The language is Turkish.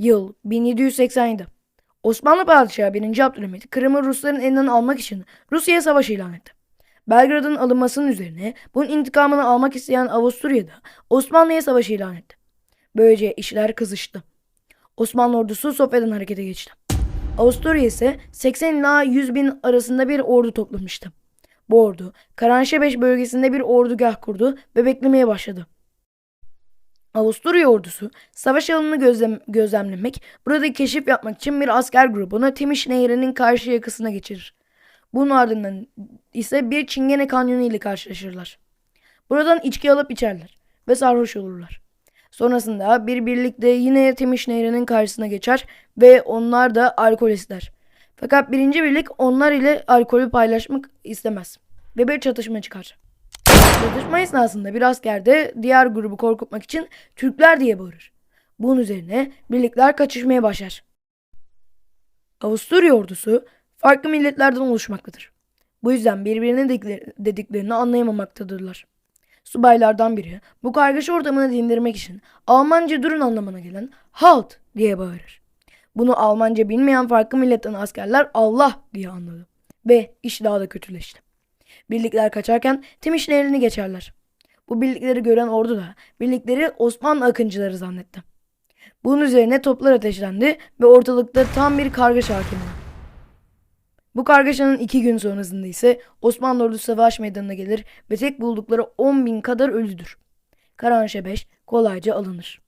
Yıl 1787. Osmanlı Padişahı 1. Abdülhamit Kırım'ı Rusların elinden almak için Rusya'ya savaş ilan etti. Belgrad'ın alınmasının üzerine bunun intikamını almak isteyen Avusturya'da Osmanlı'ya savaş ilan etti. Böylece işler kızıştı. Osmanlı ordusu Sofya'dan harekete geçti. Avusturya ise 80 ila 100 bin arasında bir ordu toplamıştı. Bu ordu Karanşebeş bölgesinde bir ordugah kurdu ve beklemeye başladı. Avusturya ordusu savaş alanını gözlem- gözlemlemek, burada keşif yapmak için bir asker grubunu Timiş Nehri'nin karşı yakasına geçirir. Bunun ardından ise bir Çingene Kanyonu ile karşılaşırlar. Buradan içki alıp içerler ve sarhoş olurlar. Sonrasında bir birlikte yine Timiş Nehri'nin karşısına geçer ve onlar da alkol ister. Fakat birinci birlik onlar ile alkolü paylaşmak istemez ve bir çatışma çıkar. Çatışma esnasında bir asker de diğer grubu korkutmak için Türkler diye bağırır. Bunun üzerine birlikler kaçışmaya başlar. Avusturya ordusu farklı milletlerden oluşmaktadır. Bu yüzden birbirine dedikleri- dediklerini anlayamamaktadırlar. Subaylardan biri bu kargaşa ortamını dindirmek için Almanca durun anlamına gelen halt diye bağırır. Bunu Almanca bilmeyen farklı milletten askerler Allah diye anladı. Ve iş daha da kötüleşti. Birlikler kaçarken Timiş Nehri'ni geçerler. Bu birlikleri gören ordu da birlikleri Osmanlı akıncıları zannetti. Bunun üzerine toplar ateşlendi ve ortalıkta tam bir kargaşa hakim oldu. Bu kargaşanın iki gün sonrasında ise Osmanlı ordusu savaş meydanına gelir ve tek buldukları 10 bin kadar ölüdür. Karanşebeş kolayca alınır.